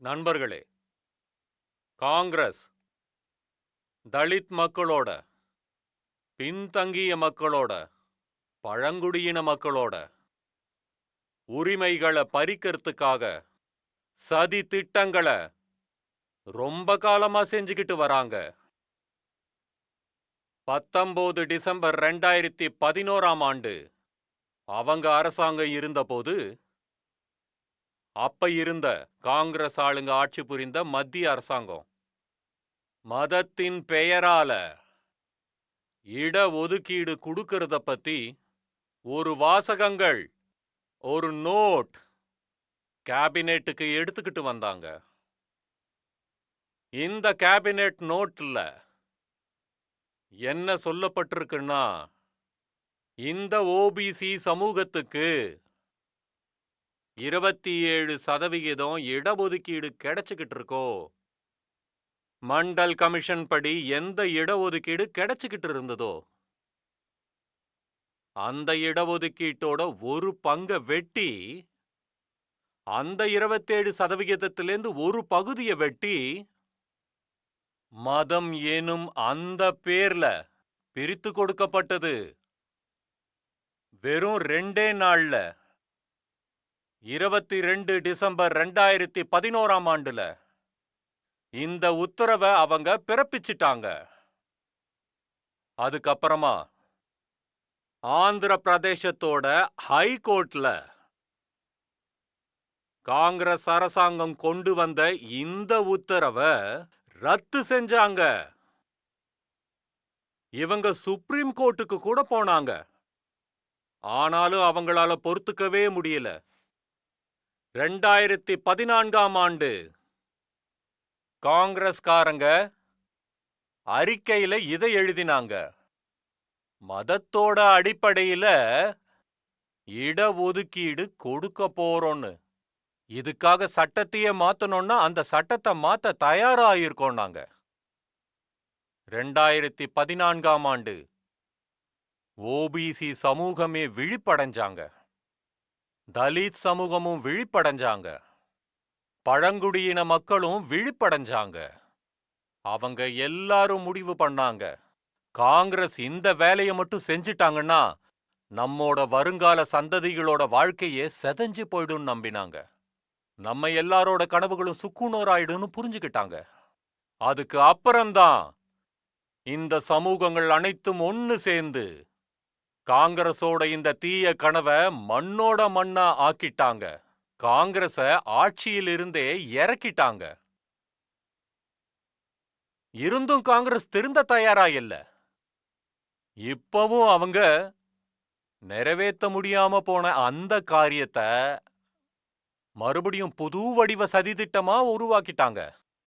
நண்பர்களே காங்கிரஸ் தலித் மக்களோட பின்தங்கிய மக்களோட பழங்குடியின மக்களோட உரிமைகளை பறிக்கிறதுக்காக சதி திட்டங்களை ரொம்ப காலமா செஞ்சுக்கிட்டு வராங்க. பத்தொம்போது டிசம்பர் ரெண்டாயிரத்தி பதினோராம் ஆண்டு அவங்க அரசாங்கம் இருந்தபோது அப்ப இருந்த காங்கிரஸ் ஆளுங்க ஆட்சி புரிந்த மத்திய அரசாங்கம். மதத்தின் பெயரால இட ஒதுக்கீடு கொடுக்கறத பத்தி ஒரு வாசகங்கள் ஒரு நோட் கேபினெட்டுக்கு எடுத்துக்கிட்டு வந்தாங்க. இந்த கேபினெட் நோட்ல என்ன சொல்லப்பட்டிருக்குன்னா இந்த ஓபிசி சமூகத்துக்கு இருபத்தி ஏழு சதவிகிதம் இடஒதுக்கீடு கிடைச்சுக்கிட்டு இருக்கோ மண்டல் கமிஷன் படி எந்த இடஒதுக்கீடு கிடைச்சுக்கிட்டு இருந்ததோ அந்த இடஒதுக்கீட்டோட ஒரு பங்க வெட்டி அந்த இருபத்தேழு சதவிகிதத்திலேருந்து ஒரு பகுதியை வெட்டி மதம் எனும் அந்த பேர்ல பிரித்து கொடுக்கப்பட்டது. வெறும் ரெண்டே நாள்ல இருபத்தி ரெண்டு டிசம்பர் ரெண்டாயிரத்தி பதினோராம் ஆண்டுல இந்த உத்தரவை அவங்க பிறப்பிச்சிட்டாங்க. அதுக்கப்புறமா ஆந்திர பிரதேசத்தோட ஹை கோர்ட்ல காங்கிரஸ் அரசாங்கம் கொண்டு வந்த இந்த உத்தரவை ரத்து செஞ்சாங்க. இவங்க சுப்ரீம் கோர்ட்டுக்கு கூட போனாங்க. ஆனாலும் அவங்களால பொறுத்துக்கவே முடியல. ரெண்டாயிரத்தி பதினான்காம் ஆண்டு. காங்கிரஸ்காரங்க அறிக்கையில இதை எழுதினாங்க. மதத்தோட அடிப்படையில இடஒதுக்கீடு கொடுக்க போறோம்னு இதுக்காக சட்டத்தையே மாத்தணும்னா அந்த சட்டத்தை மாத்த தயாராயிருக்கோம் நாங்க ரெண்டாயிரத்தி பதினான்காம் ஆண்டு. ஓபிசி சமூகமே விழிப்படைஞ்சாங்க. தலித் சமூகமும் விழிப்படைஞ்சாங்க. பழங்குடியின மக்களும் விழிப்படைஞ்சாங்க. அவங்க எல்லாரும் முடிவு பண்ணாங்க. காங்கிரஸ் இந்த வேலையை மட்டும் செஞ்சிட்டாங்கன்னா நம்மோட வருங்கால சந்ததிகளோட வாழ்க்கையே செதஞ்சு போயிடும் நம்பினாங்க. நம்ம எல்லாரோட கனவுகளும் சுக்குநூறாயிடும்னு புரிஞ்சுக்கிட்டாங்க. அதுக்கு அப்புறம்தான் இந்த சமூகங்கள் அனைத்தும் ஒன்னு சேர்ந்து காங்கிரஸோட இந்த தீய கனவை மண்ணோட மண்ணா ஆக்கிட்டாங்க. காங்கிரஸ ஆட்சியிலிருந்தே இறக்கிட்டாங்க. இருந்தும் காங்கிரஸ் திருந்த தயாரா இல்ல. இப்பவும் அவங்க நிறைவேற்ற முடியாம போன அந்த காரியத்தை மறுபடியும் புது வடிவ சதித்திட்டமா உருவாக்கிட்டாங்க.